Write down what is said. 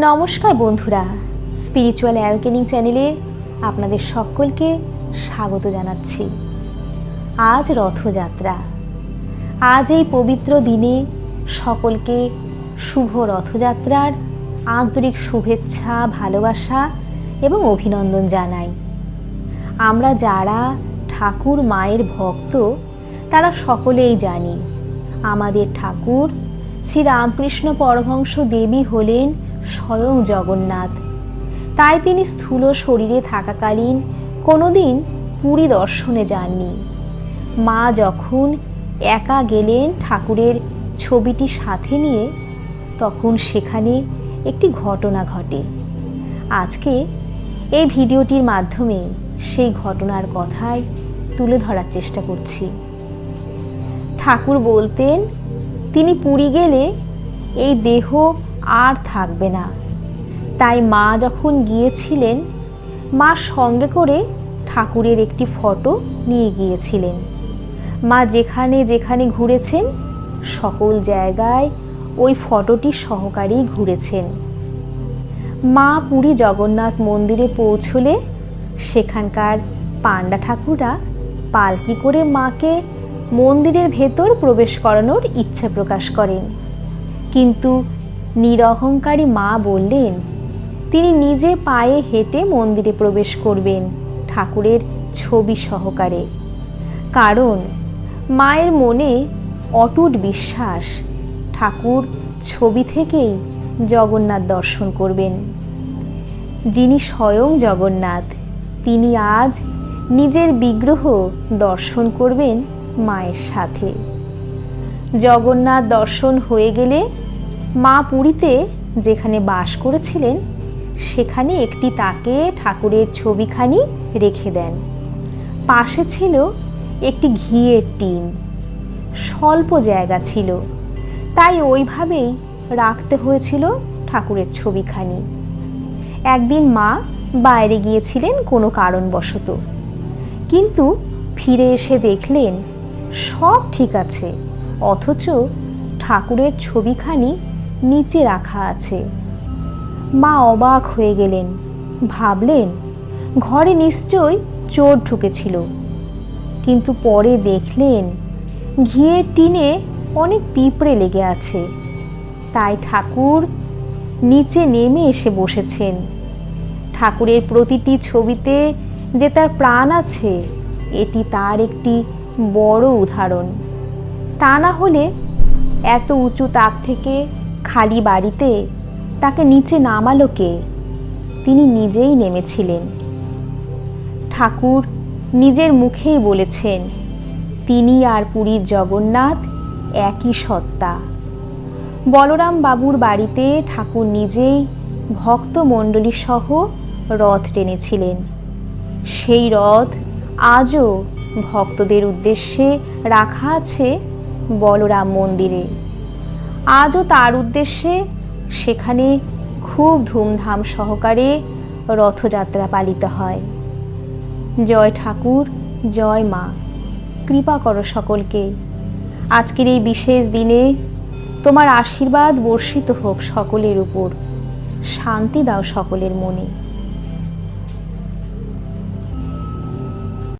নমস্কার বন্ধুরা। Spiritual awakening চ্যানেলে আপনাদের সকলকে স্বাগত জানাচ্ছি। আজ রথযাত্রা। আজ এই পবিত্র দিনে সকলকে শুভ রথযাত্রার আন্তরিক শুভেচ্ছা, ভালোবাসা এবং অভিনন্দন জানাই। আমরা যারা ঠাকুর মায়ের ভক্ত, তারা সকলেই জানি, আমাদের ঠাকুর শ্রী রামকৃষ্ণ পরমহংস দেবী হলেন স্বয়ং জগন্নাথ। তাই তিনি স্থূল শরীরে থাকাকালীন কোনোদিন পুরী দর্শনে যাননি। মা যখন একা গেলেন ঠাকুরের ছবিটি সাথে নিয়ে, তখন সেখানে একটি ঘটনা ঘটে। আজকে এই ভিডিওটির মাধ্যমে সেই ঘটনার কথাই তুলে ধরার চেষ্টা করছি। ঠাকুর বলতেন, তিনি পুরী গেলে এই দেহ আর থাকবে না। তাই মা যখন গিয়েছিলেন, মা সঙ্গে করে ঠাকুরের একটি ফটো নিয়ে গিয়েছিলেন। মা যেখানে যেখানে ঘুরেছেন, সকল জায়গায় ওই ফটোটি সহকারেই ঘুরেছেন। মা পুরী জগন্নাথ মন্দিরে পৌঁছলে সেখানকার পাণ্ডা ঠাকুররা পালকি করে মাকে মন্দিরের ভেতর প্রবেশ করানোর ইচ্ছা প্রকাশ করেন। কিন্তু নিরহংকারী মা বললেন, তিনি নিজে পায়ে হেঁটে মন্দিরে প্রবেশ করবেন ঠাকুরের ছবি সহকারে। কারণ মায়ের মনে অটুট বিশ্বাস, ঠাকুর ছবি থেকেই জগন্নাথ দর্শন করবেন। যিনি স্বয়ং জগন্নাথ, তিনি আজ নিজের বিগ্রহ দর্শন করবেন মায়ের সাথে। জগন্নাথ দর্শন হয়ে গেলে মা পুরীতে যেখানে বাস করেছিলেন, সেখানে একটি তাকে ঠাকুরের ছবিখানি রেখে দেন। পাশে ছিল একটি ঘিয়ের টিন। স্বল্প জায়গা ছিল। তাই ওইভাবেই রাখতে হয়েছিল ঠাকুরের ছবিখানি। একদিন মা বাইরে গিয়েছিলেন কোনো কারণবশত। কিন্তু ফিরে এসে দেখলেন, সব ঠিক আছে, অথচ ঠাকুরের ছবিখানি নিচে রাখা আছে। মা অবাক হয়ে গেলেন। ভাবলেন, ঘরে নিশ্চয় চোর ঢুকেছিল। কিন্তু পরে দেখলেন, ঘিয়ের টিনে অনেক পিঁপড়ে লেগে আছে। তাই ঠাকুর নিচে নেমে এসে বসেছেন। ঠাকুরের প্রতিটি ছবিতে যে তার প্রাণ আছে, এটি তার একটি বড় উদাহরণ। তা না হলে এত উঁচু তাক থেকে খালি বাড়িতে তাকে নিচে নামালো কে? তিনি নিজেই নেমেছিলেন। ঠাকুর নিজের মুখেই বলেছেন, তিনি আর পুরীর জগন্নাথ একই সত্তা। বলরাম বাবুর বাড়িতে ঠাকুর নিজেই ভক্তমণ্ডলী সহ রথ টেনেছিলেন। সেই রথ আজও ভক্তদের উদ্দেশ্যে রাখা আছে বলরাম মন্দিরে। আজও তার উদ্দেশ্যে সেখানে খুব ধুমধাম সহকারে রথযাত্রা পালিত হয়। জয় ঠাকুর, জয় মা। কৃপা করো সকলকে। আজকের এই বিশেষ দিনে তোমার আশীর্বাদ বর্ষিত হোক সকলের উপর। শান্তি দাও সকলের মনে।